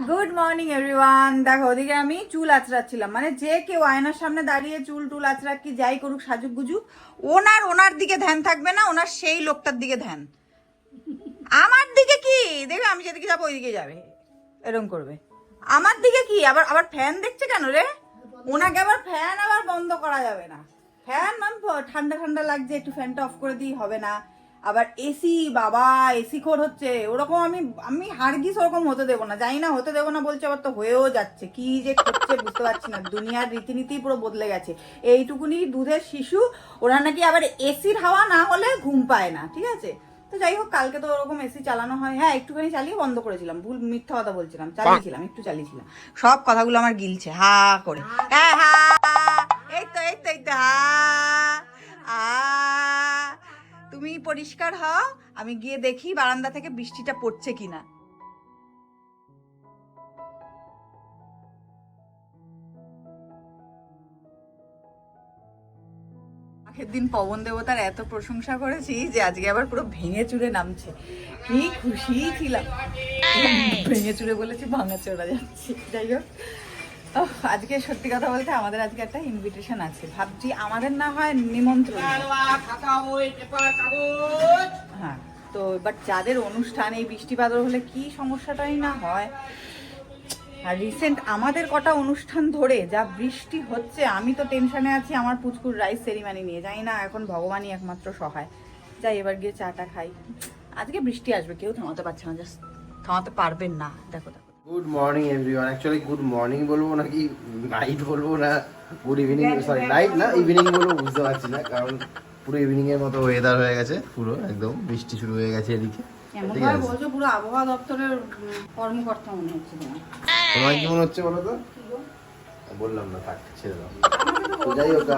Good morning everyone দেখো, ওদিকে আমি চুল আঁচড়াচ্ছিলাম মানে যে কেউ আয়নার সামনে দাঁড়িয়ে চুল টুল আঁচড়াক কি যাই করুক, সাজুক গুজুক, ওনার ওনার দিকে ধ্যান থাকবে না, ওনার সেই লোকটার দিকে ধ্যান। আমার দিকে কি? দেখবে, আমি যেদিকে যাব, ওইদিকে যাবে। এরকম করবে। আমার দিকে কি? আবার আবার ফ্যান দেখছে কেন রে? ওনাকে আবার ফ্যান আবার বন্ধ করা যাবে না। ফ্যান মান ঠান্ডা ঠান্ডা লাগছে, একটু ফ্যানটা অফ করে দিই, হবে না। আবার এসি বাবা এসি খোর হচ্ছে। ওরকম আমি আমি হারগিস ওরকম হতে দেবো না। জানি না হতে দেবো না বলছে আবার তো হয়েও যাচ্ছে। কি যে করছে বুঝতে পারছি না। দুনিয়ার রীতিনীতি পুরো বদলে গেছে। এইটুকুনি দুধের শিশু ওরা নাকি আবার এসির হাওয়া না হলে ঘুম পায় না ঠিক আছে? তো যাই হোক কালকে তো ওরকম এসি চালানো হয়। হ্যাঁ একটুখানি চালিয়ে বন্ধ করেছিলাম। ভুল মিথ্যা কথা বলছিলাম। চালিয়েছিলাম একটু চালিয়েছিলাম। সব কথাগুলো আমার গিলছে হা করে। হ্যাঁ হা এই তো এই তো এই তো হা। পরিষ্কার হও আমি গিয়ে দেখি বারান্দা থেকে বৃষ্টিটা পড়ছে কিনা। আগের দিন পবন দেবতার এত প্রশংসা করেছি যে আজকে আবার পুরো ভেঙে চুরে নামছে। কি খুশি ছিলাম। ভেঙে চুরে বলেছি ভাঙা চোরা যাচ্ছে। যাই হোক আজকে সত্যি কথা বলতে আমাদের আজকে একটা ইনভিটেশন আছে। ভাবছি আমাদের না হয় নিমন্ত্রণ হ্যাঁ তো বাট যাদের অনুষ্ঠান এই বৃষ্টি বাদল হলে কি সমস্যাটাই না হয়? আর রিসেন্ট আমাদের কটা অনুষ্ঠান ধরে যা বৃষ্টি হচ্ছে আমি তো টেনশনে আছি আমার পুচকুর রাইস সেরিমানি নিয়ে। যাই না এখন ভগবানই একমাত্র সহায়। যাই এবার গিয়ে চাটা খাই। আজকে বৃষ্টি আসবে কেউ থামাতে পারছে না জাস্ট থামাতে পারবেন না। দেখো দেখো good morning everyone actually good morning বলব নাকি নাইট বলব না? গুড ইভিনিং সরি নাইট না ইভিনিং বলব বুঝতে পারছি না কারণ পুরো ইভিনিং এর মতো ওয়েদার হয়ে গেছে পুরো একদম বৃষ্টি শুরু হয়ে গেছে এদিকে। ঠিক আছে। বলছো? পুরো আবহাওয়া দপ্তরের কর্মকর্তা মনে হচ্ছে তোমার। কি মনে হচ্ছে বলো তো? বললাম না থাক ছেড়ে দাও। যাই হোক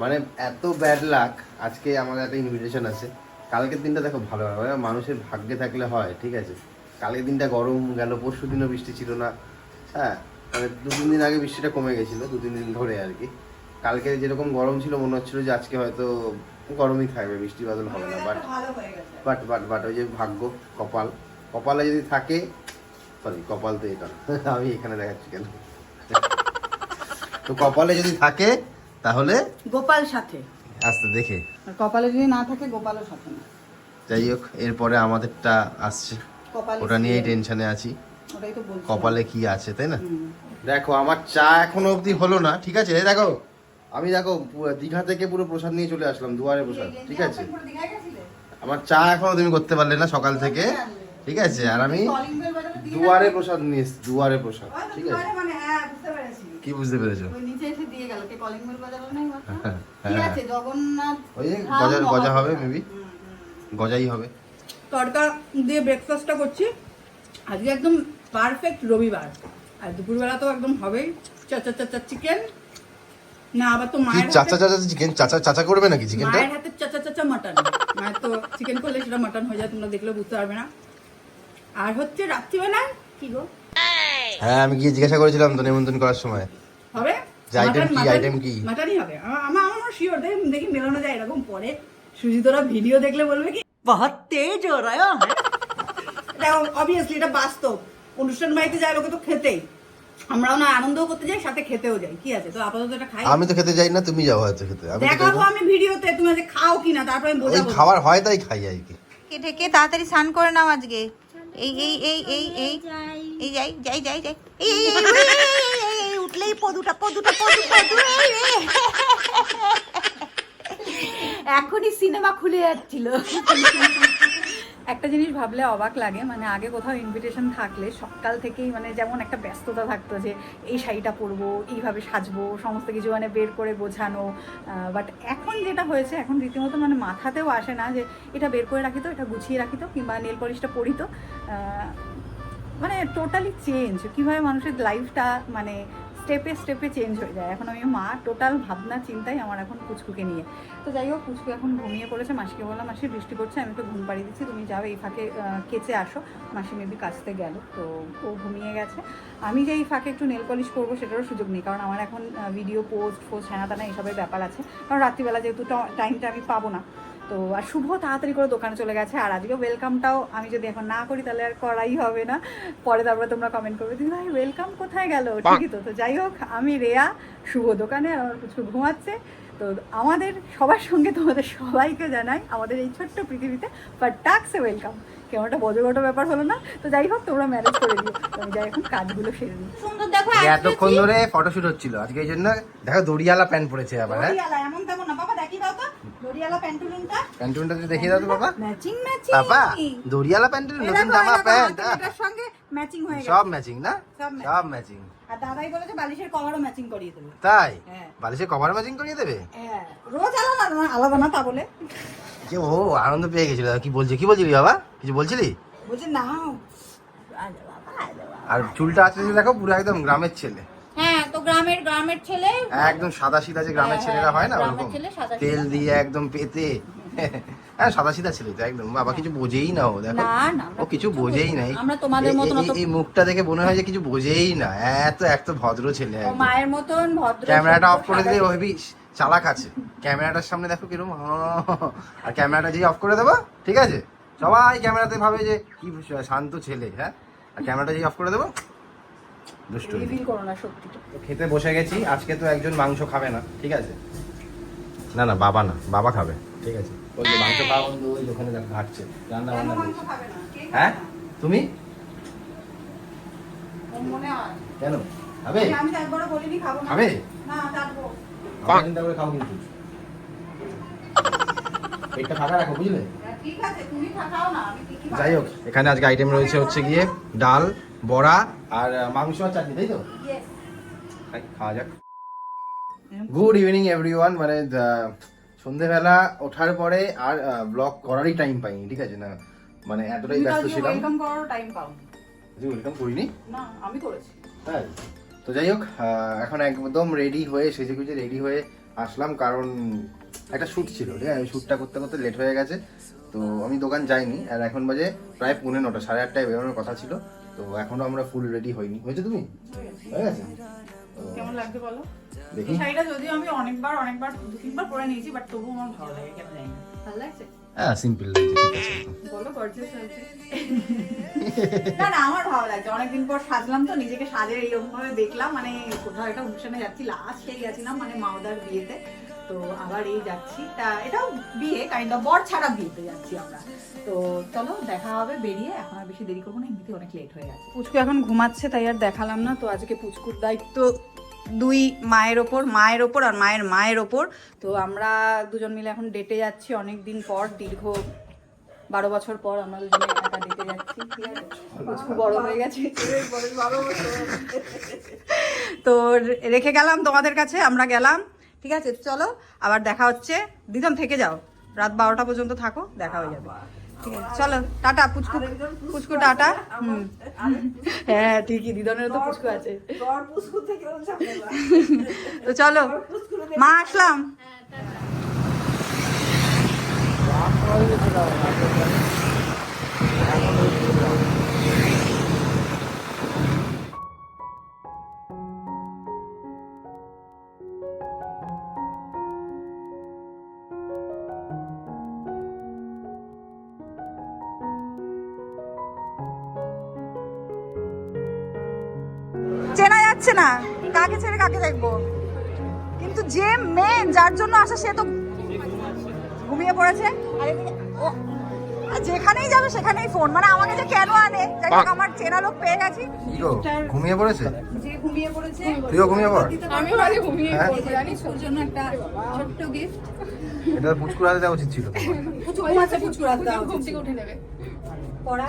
মানে এত ব্যাড লাক আজকে আমাদের একটা ইনভিটেশন আছে। কালকের দিনটা দেখো ভালো হয় মানে মানুষের ভাগ্যে থাকলে হয় ঠিক আছে? কালকের দিনটা গরম গেল পরশু দিনও বৃষ্টি ছিল না। হ্যাঁ মানে দু তিন দিন আগে বৃষ্টিটা কমে গেছিল দু তিন দিন ধরে আর কি। কালকে যেরকম গরম ছিল মনে হচ্ছিল যে আজকে হয়তো গরমই থাকবে বৃষ্টি বাদল হবে না বাট বাট বাট বাট ওই যে ভাগ্য কপাল। কপালে যদি থাকে সরি কপাল তো এটা আমি এখানে দেখাচ্ছি কেন? তো কপালে যদি থাকে তাহলে গোপাল সাথে। আস্তে দেখে। কপালে যদি না থাকে গোপালও সাথে না। যাই হোক এরপরে আমাদেরটা আসছে। ওটা নিয়েই টেনশনে আছি। কপালে কি আছে তাই না? দেখো আমার চা এখনও অবধি হলো না ঠিক আছে? দেখো আমি দেখো দীঘা থেকে পুরো প্রসাদ নিয়ে চলে আসলাম দুয়ারে প্রসাদ ঠিক আছে? আমার চা এখনও তুমি করতে পারলে না সকাল থেকে ঠিক আছে? আর আমি দুয়ারে প্রসাদ নিয়ে এসেছি, দুয়ারে প্রসাদ ঠিক আছে? মানে হ্যাঁ কি বুঝতে পেরেছ? ওই? হ্যাঁ, হ্যাঁ। গজা গজা হবে মেবি। গজাই হবে। তড়কা দিয়ে ব্রেকফাস্টটা করছি। আজকে একদম পারফেক্ট রবিবার। আর দুপুরবেলা তো একদম হবেই। চাচা চাচা চিকেন না আবার তো মায়ের চাচা চাচা চিকেন চাচা চাচা করবে নাকি চিকেনটা মায়ের হাতে চাচা চাচা মাটন মায়ের তো চিকেন করলে সেটা মাটন হয়ে যায় তোমরা দেখলে বুঝতে পারবে না। আর হচ্ছে রাত্রিবেলা কি গো? হ্যাঁ আমি গিয়ে জিজ্ঞাসা করেছিলাম তো নিমন্ত্রণ করার সময়। হবে? যে item কি, item কি? মাটনই হবে। আমার আমার শিওর দেখি মেলানো যায় এরকম পরে। সুজিতরা ভিডিও দেখলে বলবে কি বহুত তেজ है এটা অবভিয়াসলি এটা বাস্তব অনুষ্ঠান বাড়িতে যায় লোকে তো খেতেই আমরাও না আনন্দও করতে যাই সাথে খেতেও যাই কি আছে তো আপাতত এটা খাই আমি তো খেতে যাই না তুমি যাও হয়তো খেতে আমি দেখাবো না। আমি ভিডিওতে তুমি আজকে খাও কিনা তারপরে আমি ওই বোঝাবো খাবার হয় তাই খাই আর কি কে ঢেকে তাড়াতাড়ি স্নান করে নাও আজকে এই এই এই এই এই এই যাই যাই যাই যাই এই এই এই, এই, এই, এই, এই, উঠলেই পদুটা পদুটা পদু পদু এই, এই। এখনই সিনেমা খুলে যাচ্ছিল। একটা জিনিস ভাবলে অবাক লাগে মানে আগে কোথাও ইনভিটেশন থাকলে সকাল থেকেই মানে যেমন একটা ব্যস্ততা থাকতো যে এই শাড়িটা পরবো, এইভাবে সাজবো, সমস্ত কিছু মানে বের করে বোঝানো বাট এখন যেটা হয়েছে, এখন রীতিমতো মানে মাথাতেও আসে না যে এটা বের করে রাখি তো, এটা গুছিয়ে রাখি তো, কিংবা নেল পলিশটা পরি তো। মানে টোটালি চেঞ্জ কীভাবে মানুষের লাইফটা মানে স্টেপে স্টেপে চেঞ্জ হয়ে যায়। এখন আমি মা টোটাল ভাবনা, চিন্তাই আমার এখন পুচকুকে নিয়ে। তো যাই হোক, পুচকু এখন ঘুমিয়ে পড়েছে। মাসিকে বললাম, মাসি, বৃষ্টি পড়ছে, আমি তো ঘুম পাড়িয়ে দিচ্ছি। তুমি যাও এই ফাঁকে কেচে আসো। মাসি মেবি কাচতে গেল। তো ও ঘুমিয়ে গেছে। আমি যে এই ফাঁকে একটু নেল পলিশ করব, সেটারও সুযোগ নেই। কারণ আমার এখন ভিডিও পোস্ট ফোস্ট হ্যানা তানা এইসবের ব্যাপার আছে। কারণ রাত্রিবেলা যেহেতু টাইমটা আমি পাবো না। তো আর শুভ তাড়াতাড়ি করে দোকানে চলে গেছে। আর আজকে ওয়েলকামটাও আমি যদি এখন না করি তাহলে আর করাই হবে না। পরে তারপরে তোমরা কমেন্ট করবে দিদি ভাই ওয়েলকাম কোথায় গেল? ঠিকই তো। তো যাই হোক আমি রেয়া শুভ দোকানে আর আমার কিছু ঘুমাচ্ছে। তো আমাদের সবার সঙ্গে তোমাদের সবাইকে জানাই আমাদের এই ছোট্ট পৃথিবীতে বাট টাক্সে ওয়েলকাম কেমন একটা বজগট ব্যাপার হলো না? তো যাই হোক তোমরা ম্যানেজ করে দিও। আমি যাই এখন কাজগুলো সেরে দিই সুন্দর দেখো এতক্ষণ ধরে ফটোশুট হচ্ছিল। আজকে এই জন্য দেখো দড়িয়ালা প্যান্ট পরেছে আবার হ্যাঁ? দড়িয়ালা এমন তেমন না বাবা দেখি দাও তো দড়িয়ালা প্যান্টুলুনটা। প্যান্টুনটা যদি দেখিয়ে দাও তো বাবা। Matching matching. বাবা দড়িয়ালা প্যান্টের নতুন জামা প্যান্ট হ্যাঁ? এটার সঙ্গে ম্যাচিং হয়ে গেছে। সব ম্যাচিং না? সব ম্যাচিং। আর দাদাই বলেছে বালিশের কভারও ম্যাচিং করিয়ে দেবে। তাই? হ্যাঁ। কভার ম্যাচিং করিয়ে দেবে? হ্যাঁ। রোজ আলাদা না আলাদা না তা বলে। যে ও আনন্দ পেয়ে গেছিল। কি বলছে কি বলছিলি বাবা? কিছু বলছিলি? বলছে না আরে চুলটা আছে দেখো পুরো একদম গ্রামের ছেলে। হ্যাঁ গ্রামের গ্রামের ছেলে? একদম সাদা সিধা যে গ্রামের হ্যাঁ, ছেলেরা হয় না ওরকম? তেল দিয়ে একদম পেতে। হ্যাঁ সাদা সিধা ছেলে তো একদম। বাবা কিছু বোঝেই না ও দেখো। ও কিছু বোঝেই বুঝি না। না। আমরা তোমাদের এই- মতন এই- মুখটা দেখে মনে হয় যে কিছু বোঝেই না। এত এত ভদ্র ছেলে। মায়ের মতন ভদ্র ক্যামেরাটা অফ করে দিলে ওই চালাক আছে। ক্যামেরাটার সামনে দেখো কিরম আর ক্যামেরাটা যেই অফ করে দেবো ঠিক আছে? সবাই ক্যামেরাতে ভাবে যে কি শান্ত ছেলে হ্যাঁ? আর ক্যামেরাটা যেই অফ করে দেবো দুষ্টু রিভিল করো না সত্যিটা খেতে বসে গেছি আজকে তো একজন মাংস খাবে না ঠিক আছে? না না বাবা না বাবা খাবে ঠিক আছে? ওই যে মাংস খাওয়া বন্ধু ওই ওখানে দেখো ঘাটছে রান্না বান্না মাংস করছে। খাবে না? হ্যাঁ? তুমি? মনে হয়। কেন? খাবে? আমি তো একবারও বলিনি খাব না। খাবে? না, করে খাও কিন্তু। পেটটা ফাঁকা রাখো বুঝলে? হ্যাঁ, ঠিক আছে, তুমি খাও না, আমি যাই হোক এখানে আজকে আইটেম রয়েছে হচ্ছে গিয়ে ডাল বড়া আর মাংস আর চাটনি তাই তো. খাওয়া যাক। গুড ইভিনিং এভরিওয়ান মানে সন্ধেবেলা ওঠার পরে আর ব্লগ করারই টাইম পাইনি ঠিক আছে? না মানে এতটাই ব্যস্ত ছিলাম। করারও time পাওনি। ওয়েলকাম করিনি? না, আমি করেছি। তাই? তো যাই হোক এখন একদম রেডি হয়ে সেজে গুজে রেডি হয়ে আসলাম কারণ একটা শ্যুট ছিল ঠিক আছে? শ্যুটটা করতে করতে লেট হয়ে গেছে। তো আমি দোকান যাইনি আর এখন বাজে প্রায় পৌনে নটা সাড়ে আটটায় বেরোনোর কথা ছিল। তো এখনও আমরা ফুল রেডি হইনি হয়েছে তুমি? হয়ে গেছে? কেমন লাগছে বলো? দেখি। শাড়িটা যদিও আমি অনেকবার অনেকবার দু তিনবার পরে নিয়েছি বাট তবুও আমার ভালো লাগে কেন জানি না। ভালো লাগছে? হ্যাঁ সিম্পল লাগছে ঠিক আছে। বলো গর্জিয়াস লাগছে না না আমার ভালো লাগছে। অনেকদিন পর সাজলাম তো নিজেকে সাজে এরকম ভাবে দেখলাম মানে কোথাও একটা অনুষ্ঠানে যাচ্ছি লাস্ট সেই গেছিলাম মানে মাওদার বিয়েতে। তো আবার এই যাচ্ছি। তা এটাও বিয়ে কাইন্ড অফ বর ছাড়া বিয়েতে যাচ্ছি আমরা। তো চলো দেখা হবে বেরিয়ে। এখন আর বেশি দেরি করব না এমনিতে অনেক লেট হয়ে গেছে। পুচকু এখন ঘুমাচ্ছে তাই আর দেখালাম না। তো আজকে পুচকুর দায়িত্ব দুই মায়ের ওপর মায়ের ওপর আর মায়ের মায়ের ওপর। তো আমরা দুজন মিলে এখন ডেটে যাচ্ছি। অনেক দিন পর দীর্ঘ বারো বছর পর আমরা দুজনে একা ডেটে যাচ্ছি। ঠিক আছে? পুচকু বড় হয়ে গেছে। তো রে- রেখে গেলাম তোমাদের কাছে আমরা গেলাম। ঠিক আছে চলো আবার দেখা হচ্ছে। দিদম থেকে যাও। রাত বারোটা পর্যন্ত থাকো দেখা হয়ে যাবে। ঠিক আছে চলো টাটা পুচকু পুচকু টাটা। হুম। হ্যাঁ ঠিকই দিদনের তো পুচকু আছে। তো চলো মা আসলাম। চেনা যাচ্ছে না। কাকে ছেড়ে কাকে দেখব? কিন্তু যে মেন যার জন্য আসা সে তো ঘুমিয়ে পড়েছে। ও- যেখানেই যাবে সেখানেই ফোন মানে আমাকে যে কেন আনে? যাই হোক আমার চেনা লোক পেয়ে গেছি। ঘুমিয়ে পড়েছে? যে ঘুমিয়ে পড়েছে তুইও ঘুমিয়ে পড়। আমি ভালো ঘুমিয়ে হ্যাঁ? জানিস ওর জন্য একটা ছোট্ট গিফট এটা পুচকুর হাতে দেওয়া উচিত ছিল। তোমার। পুচু ঘুমাচ্ছে পুচু ঘুম থেকে উঠে নেবে।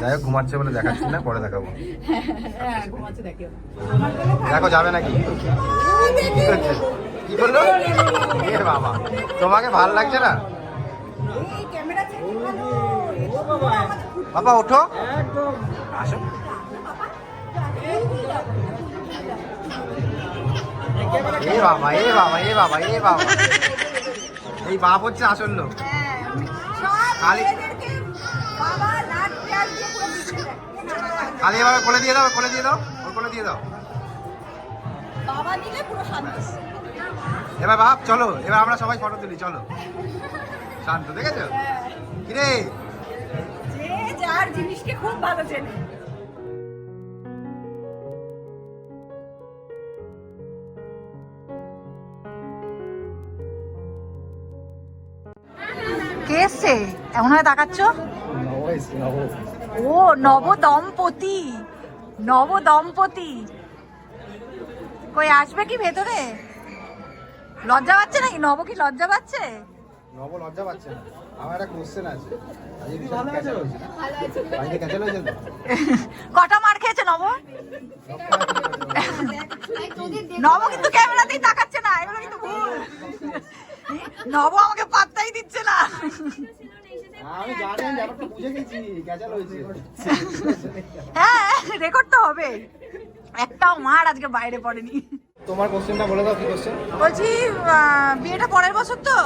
যাই হোক ঘুমাচ্ছে বলে দেখাচ্ছি না পরে দেখাবো। হ্যাঁ দেখো দেখো যাবে নাকি? কি করল? এ বাবা তোমাকে ভালো লাগছে না? এই ক্যামেরা থেকে ভালো। এই তো বাবা ওঠো। আসো। এ বাবা এ বাবা এ বাবা এ বাবা। এই বাপ হচ্ছে আসল লোক। খালি- বাবা খালি এভাবে কোলে দিয়ে দাও কোলে দিয়ে দাও ওর কোলে দিয়ে দাও। বাবা নিলে পুরো শান্তি। এবার বাপ চলো এবার আমরা সবাই ফটো তুলি চলো। শান্ত দেখেছ? কিরে? যে যার জিনিসকে খুব ভালো চেনে। কে এসছে? এমন হয় তাকাচ্ছ? ও নব দম্পতি নব দম্পতি কই আসবে কি ভেতরে? লজ্জা পাচ্ছে নাকি? নব কি লজ্জা পাচ্ছে? নব লজ্জা পাচ্ছে না। আমার একটা কোশ্চেন আছে। কটা মার খেয়েছে নব? নব কিন্তু ক্যামেরাতেই তাকাচ্ছে না। এগুলো কিন্তু ভুল। নব আমাকে পাত্তাই দিচ্ছে না। আমি জানি ব্যাপারটা বুঝে গেছি ক্যাচাল হয়েছে। হ্যাঁ রেকর্ড তো হবে। একটাও মার আজকে বাইরে পড়েনি। তোমার কোশ্চেনটা বলে দাও কি কোশ্চেন বলছি বিয়েটা পরের বছর তো?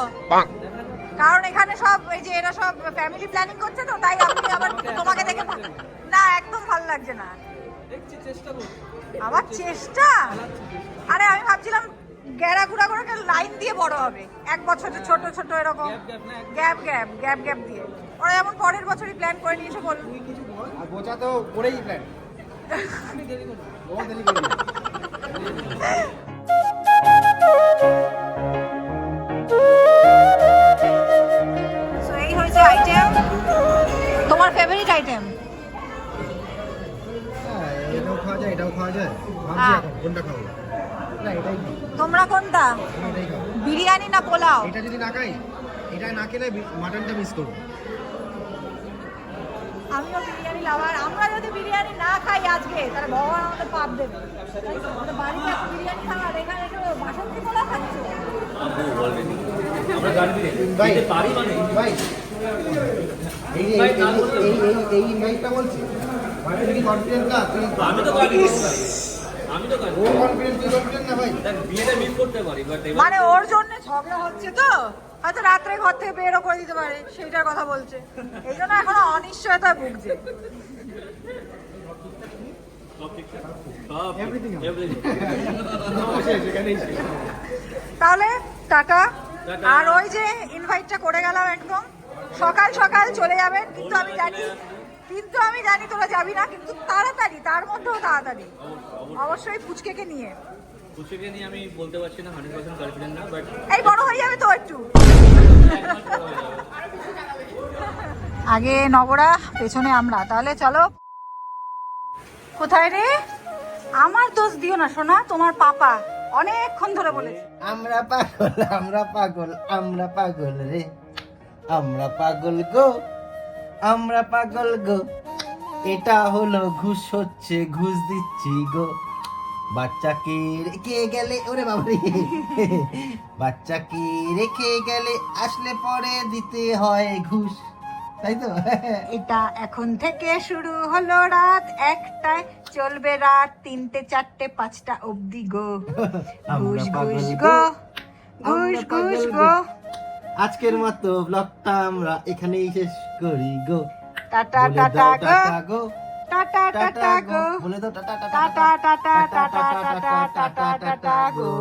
কারণ এখানে সব এই যে এরা সব ফ্যামিলি প্ল্যানিং করছে তো তাই আমি আবার তোমাকে দেখে না একদম ভালো লাগছে না। আবার চেষ্টা। আরে আমি ভাবছিলাম গ্যারা গুড়া করে লাইন দিয়ে বড় হবে। এক বছরের ছোট ছোট এরকম। গ্যাপ গ্যাপ গ্যাপ গ্যাপ দিয়ে। ওরা যেমন পরের বছরই প্ল্যান করে নিয়েছে বল বোঝা তো করেই প্ল্যান এই হয়েছে আইটেম তোমার ফেভারিট আইটেম হ্যাঁ এটাও খাওয়া যায় এটাও খাওয়া যায়। কোনটা খাব না এটাই খাও তোমরা কোনটা? বিরিয়ানি না পোলাও? এটা যদি না খাই এটা না খেলে মাটনটা মিস করব। আমিও বিরিয়ানি লাভার আমরা যদি বিরিয়ানি না খাই আজকে তাহলে ভগবান আমাদের পাপ দেবে। আমাদের বাড়িতে বিরিয়ানি খাবার এখানে এসে বাসন্তী পোলা খাচ্ছে? ভাই ভাই এই যে এই এই এই এই ইনভাইটটা বলছি। মানে কনফিডেন্ট না? আমি তো মানে ওর জন্য ঝগড়া হচ্ছে তো? হয়তো রাত্রে ঘর থেকে বেরো করে দিতে পারে সেইটার কথা বলছে। এই জন্য এখন অনিশ্চয়তা ভুগছে। তাহলে টাটা। আর ওই যে ইনভাইটটা করে গেলাম একদম। সকাল সকাল চলে যাবেন কিন্তু আমি জানি কিন্তু আমি জানি তোরা যাবি না কিন্তু তাড়াতাড়ি তার মধ্যেও তাড়াতাড়ি। অবশ্যই ফুচকেকে নিয়ে। কুচিকে নিয়ে আমি বলতে পারছি না হান্ড্রেড পার্সেন্ট কনফিডেন্ট না বাট এই বড় হয়ে যাবে তো একটু। আগে নবরা পেছনে আমরা। তাহলে চলো। কোথায় রে? আমার দোষ দিও না সোনা তোমার পাপা। অনেকক্ষণ ধরে বলেছে। আমরা পাগল আমরা পাগল আমরা পাগল রে। আমরা পাগল গো। আমরা পাগল গো। এটা হলো ঘুষ হচ্ছে ঘুষ দিচ্ছি গো। বাচ্চাকে রেখে গেলে ওরে বাবারে। বাচ্চাকে রেখে গেলে আসলে পরে দিতে হয় ঘুষ। তাই তো? এটা এখন থেকে শুরু হলো রাত একটায়। চলবে রাত তিনটে চারটে পাঁচটা অবধি গো। ঘুষ ঘুষ গো। ঘুষ ঘুষ গো। আজকের মতো ব্লগটা আমরা এখানেই শেষ করি গো টাটা টাটা দাও গো টাটা গো টাটা টাটা গো বলে দাও tata tata tata tata tata tata tata গো